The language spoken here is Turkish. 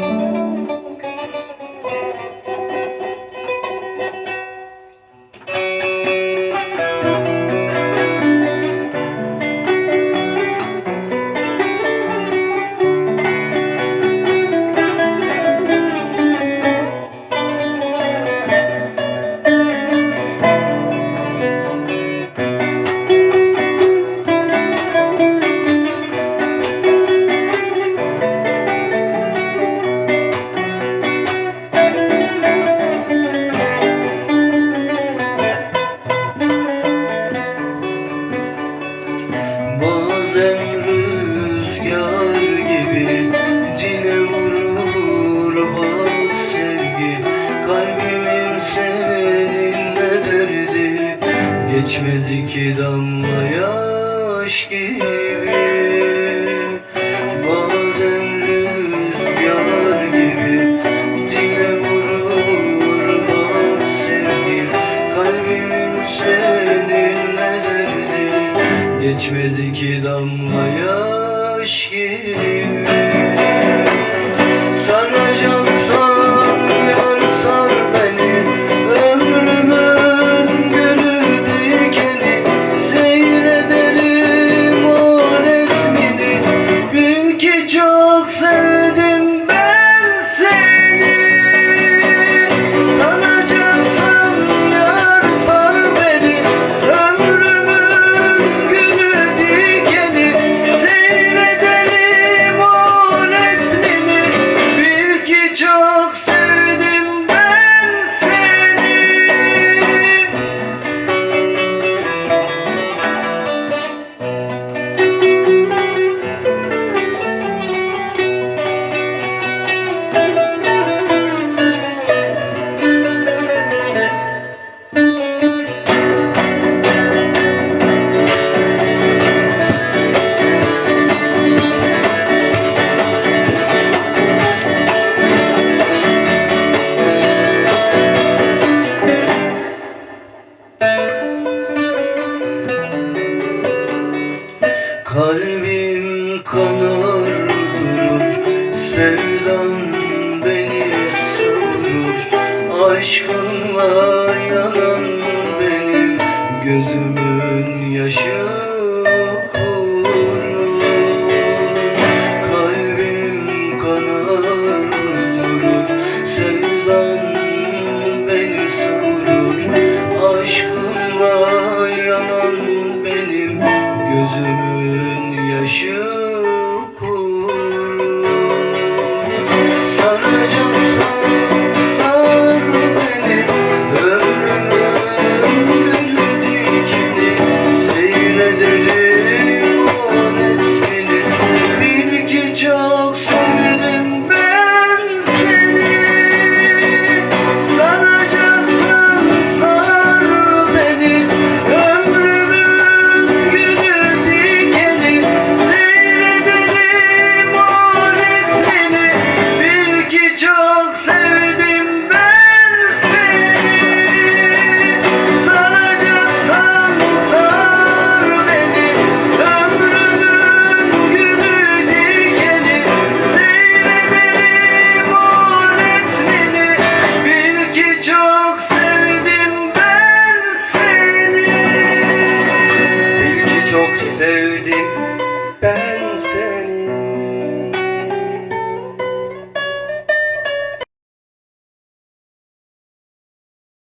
Bazen geçmez iki damla yaş gibi. Bazen rüzgar gibi dile vurur bak sevgi. Kalbimin seninle derdi? Geçmez iki damla yaş gibi durur Sevdan beni savurur Aşkınla yanan